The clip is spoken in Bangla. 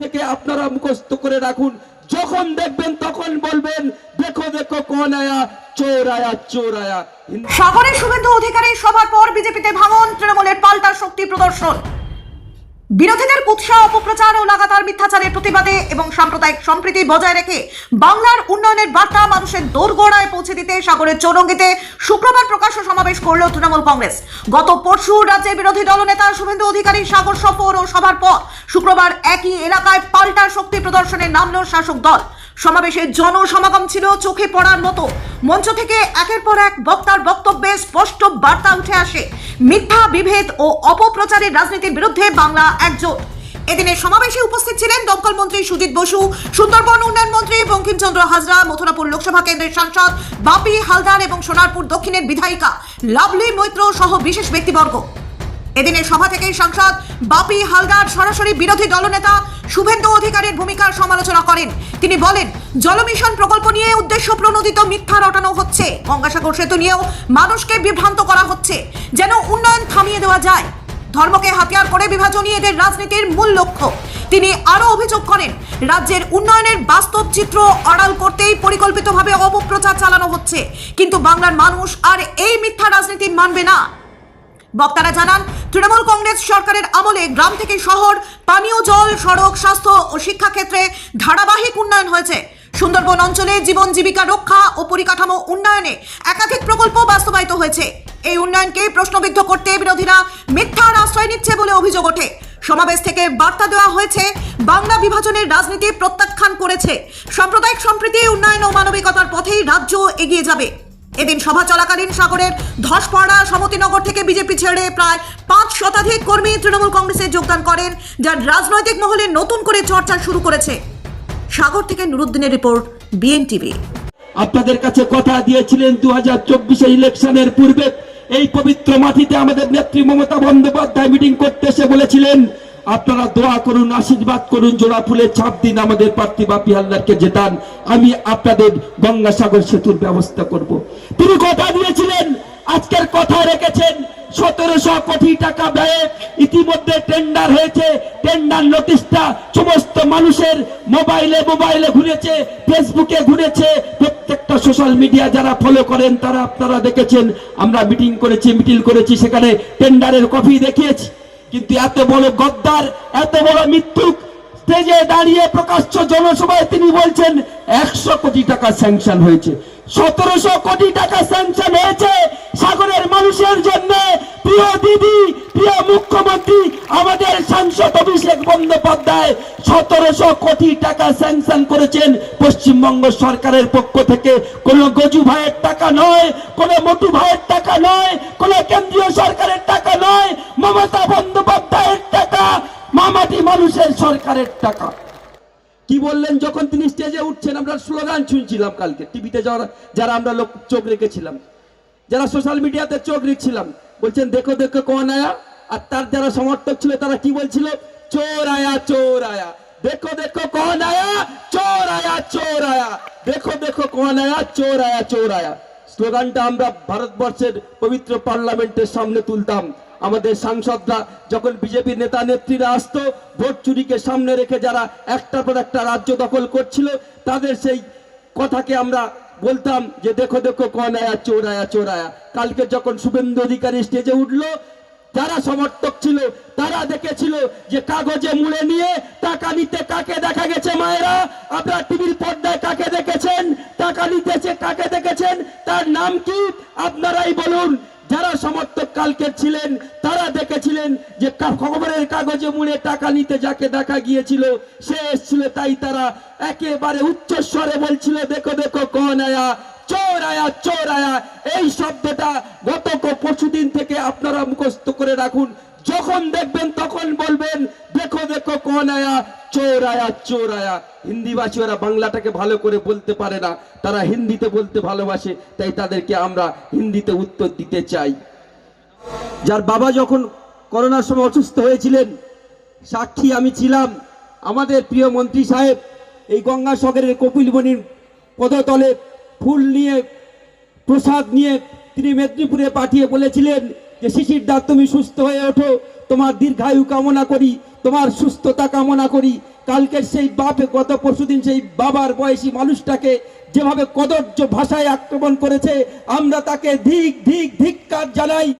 থেকে আপনারা মুখস্থ করে রাখুন। যখন দেখবেন তখন বলবেন, দেখো দেখো, কোন আয়া, চোর আয়া চোর আয়া। শহরের শুভেন্দু অধিকারী সভার পর বিজেপিতে ভাঙন, তৃণমূলের পাল্টা শক্তি প্রদর্শন। বিরোধীদের উৎসাহ অপপ্রচার ও লাগাতার মিথ্যাচারের প্রতিবাদে এবং সাম্প্রদায়িক সম্প্রীতি বজায় রেখে বাংলার উন্নয়নের বার্তা মানুষের দোরগোড়ায় পৌঁছে দিতে সাগরের চৌরঙ্গিতে শুক্রবার প্রকাশ্য সমাবেশ করল তৃণমূল কংগ্রেস। গত পরশু রাজ্যের বিরোধী দলনেতা শুভেন্দু অধিকারী সাগর সফর ও সভার পর শুক্রবার একই এলাকায় পাল্টা শক্তি প্রদর্শনে নামল শাসক দল। সমাবেশে জনসমাগম ছিল, চোখে পড়ার মতো। মঞ্চ থেকে একের পর এক বক্তার বক্তব্যে স্পষ্ট বার্তা উঠে আসে। মিথ্যা, বিভেদ ও অপপ্রচারের রাজনীতির বিরুদ্ধে বাংলা একজোট। এদিনের সমাবেশে উপস্থিত ছিলেন দমকল মন্ত্রী সুজিত বসু, সুন্দরবন উন্নয়ন মন্ত্রী বঙ্কিমচন্দ্র হাজরা, মথুরাপুর লোকসভা কেন্দ্রের সাংসদ বাপি হালদার এবং সোনারপুর দক্ষিণের বিধায়িকা লাভলি মৈত্র সহ বিশেষ ব্যক্তিবর্গ। এদিনের সভা থেকেই সাংসদ বাপি হালদার সরাসরি বিরোধী দলনেতা শুভেন্দু অধিকারীর ভূমিকার সমালোচনা করেন। তিনি বলেন জলমিশন প্রকল্প নিয়ে উদ্দেশ্য প্রণোদিত মিথ্যা রটানো হচ্ছে। গঙ্গাসাগর সেতু নিয়েও মানুষকে বিভ্রান্ত করা হচ্ছে। যেন উন্নয়ন থামিয়ে দেওয়া যায়। ধর্মকে হাতিয়ার করে বিভাজনই এদের রাজনীতির মূল লক্ষ্য। তিনি আরও অভিযোগ করেন, রাজ্যের উন্নয়নের বাস্তব চিত্র আড়াল করতেই পরিকল্পিতভাবে অপপ্রচার চালানো হচ্ছে। কিন্তু বাংলার মানুষ আর এই মিথ্যা রাজনীতি মানবে না। বক্তারা জানান, তৃণমূল কংগ্রেস সরকারের আমলে গ্রাম থেকে শহর, পানীয় জল, সড়ক, স্বাস্থ্য ও শিক্ষা ক্ষেত্রে ধারাবাহিক উন্নয়ন হয়েছে। সুন্দরবন অঞ্চলে জীবন জীবিকা রক্ষা ও পরিকাঠামো উন্নয়নে একাধিক প্রকল্প বাস্তবায়িত হয়েছে। এই উন্নয়নকে প্রশ্নবিদ্ধ করতে বিরোধীরা মিথ্যার আশ্রয় নিচ্ছে বলে অভিযোগ ওঠে। সমাবেশ থেকে বার্তা দেওয়া হয়েছে, বাংলা বিভাজনের রাজনীতি প্রত্যাখ্যান করেছে। সাম্প্রদায়িক সম্প্রীতি, উন্নয়ন ও মানবিকতার পথেই রাজ্য এগিয়ে যাবে। এদিন সভা চলাকালীন সাগরের ধসপাড়া সমতিনগর থেকে বিজেপি ছেড়ে প্রায় পাঁচ শতাধিক কর্মী তৃণমূল কংগ্রেসে যোগদান করেন, যার রাজনৈতিক মহলে নতুন করে চর্চা শুরু করেছে। সাগর থেকে নুরুদ্দিনের রিপোর্ট, বিএনটিভি। আপনাদের কাছে কথা দিয়েছিলেন দু হাজার চব্বিশে ইলেকশনের পূর্বে। এই পবিত্র মাটিতে আমাদের নেত্রী মমতা বন্দ্যোপাধ্যায় মিটিং করতে এসে বলেছিলেন আপনারা দোয়া করুন, আশীর্বাদ করুন, জোড়া ফুলের ছাপ দিন আমাদের প্রার্থী বাপি হালদারকে জেতান। আমি আপনাদের গঙ্গাসাগর সেতুর ব্যবস্থা করব। তিনি কথা দিয়েছিলেন, আজকের কথা রেখেছেন। সতেরোশো কোটি টাকা ব্যয়ে ইতিমধ্যে টেন্ডার হয়েছে। টেন্ডার নোটিশটা সমস্ত মানুষের মোবাইলে মোবাইলে ঘুরেছে ফেসবুকে ঘুরেছে। প্রত্যেকটা সোশ্যাল মিডিয়া যারা ফলো করেন, তারা আপনারা দেখেছেন। আমরা মিটিং করেছি মিটিং করেছি, সেখানে টেন্ডারের কপি দেখিয়েছি। কিন্তু এত বড় গদ্দার, এত বড় মৃত্যুক স্টেজে দাঁড়িয়ে প্রকাশ্য জনসভায় তিনি বলছেন, একশো কোটি টাকা স্যাংশন হয়েছে। সতেরোশো কোটি টাকা স্যাংশন হয়েছে সাগরের মানুষের জন্য। প্রিয় দিদি, প্রিয় মুখ্যমন্ত্রী, আমাদের সাংসদ অভিষেক বন্দ্যোপাধ্যায় সতেরোশো কোটি টাকা স্যাংশন করেছেন পশ্চিমবঙ্গ সরকারের পক্ষ থেকে। কোনো গজু ভাইয়ের টাকা নয়, কোনো মোটু ভাইয়ের টাকা নয়, কোনো কেন্দ্রীয় সরকারের টাকা নয়, মমতা বন্দ্যোপাধ্যায়ের টাকা, মামাটি মানুষের সরকারের টাকা। কি বললেন যখন তিনি স্টেজে উঠছেন? আমরা স্লোগান শুনছিলাম কালকে টিভিতে যারা যারা আমরা লোক চোখ রেখেছিলাম, যারা সোশ্যাল মিডিয়াতে চোখ রেখেছিলাম, বলছেন, দেখো দেখো কোন আয়া আর তার যারা সমর্থক ছিল, তারা কি বলছিল? চোর আয়া চোর আয়া দেখো দেখো কোন আয়া? চোর আয়া চোর আয়া দেখো দেখো কোন আয়া? চোর আয়া চোর আয়া স্লোগানটা আমরা ভারতবর্ষের পবিত্র পার্লামেন্টের সামনে তুলতাম। আমাদের সাংসদরা যখন বিজেপি নেতা, নেত্রীরা আসতো, ভোট চুরিকে সামনে রেখে যারা একটার পর একটা রাজ্য দখল করছিল, তাদের সেই কথাকে আমরা বলতাম যে, দেখো দেখো কন আয়া চোর আয়া চোর আয়া কালকে যখন শুভেন্দু অধিকারী স্টেজে উঠল যারা সমর্থক ছিল, তারা দেখেছিল যে কাগজে মুড়ে নিয়ে টাকা নিতে কাকে দেখা গেছে মায়েরা? আপনারা টিভির পর্দায় কাকে দেখেছেন? টাকা নিতেছে কাকে দেখেছেন? তার নাম কি? আপনারাই বলুন। যারা সমর্থক কালকে ছিলেন, তারা দেখেছিলেন যে খবরের কাগজে মুড়ে টাকা নিতে যাকে দেখা গিয়েছিল, সে এসেছিল, তাই তারা একেবারে উচ্চস্বরে বলছিল, দেখো দেখো কন আয়া চোর আয়া চোর আয়া এই শব্দটা পরশুদিন থেকে আপনারা মুখস্থ করে রাখুন। যখন দেখবেন তখন বলবেন, দেখো দেখো, কন আয়া, চোর আয়া চোর আয়া। হিন্দিভাষী ওরা বাংলাটাকে ভালো করে বলতে পারে না। তারা হিন্দিতে বলতে ভালোবাসে, তাই তাদেরকে আমরা হিন্দিতে উত্তর দিতে চাই। যার বাবা যখন করোনার সময় অসুস্থ হয়েছিলেন, সাক্ষী আমি ছিলাম। আমাদের প্রিয় মন্ত্রী সাহেব এই গঙ্গাসাগরের কপিলবনির পদতলে ফুল নিয়ে, প্রসাদ নিয়ে তিনি মেদিনীপুরে পাঠিয়ে বলেছিলেন যে, শিশির দা, তুমি সুস্থ হয়ে ওঠো। তোমার দীর্ঘায়ু কামনা করি, তোমার সুস্থতা কামনা করি। কালকের সেই বাপে, গত পরশুদিন সেই বাবার বয়সী মানুষটাকে যেভাবে কদর্য ভাষায় আক্রমণ করেছে, আমরা তাকে ধিক ধিক, ধিক্কার জানাই।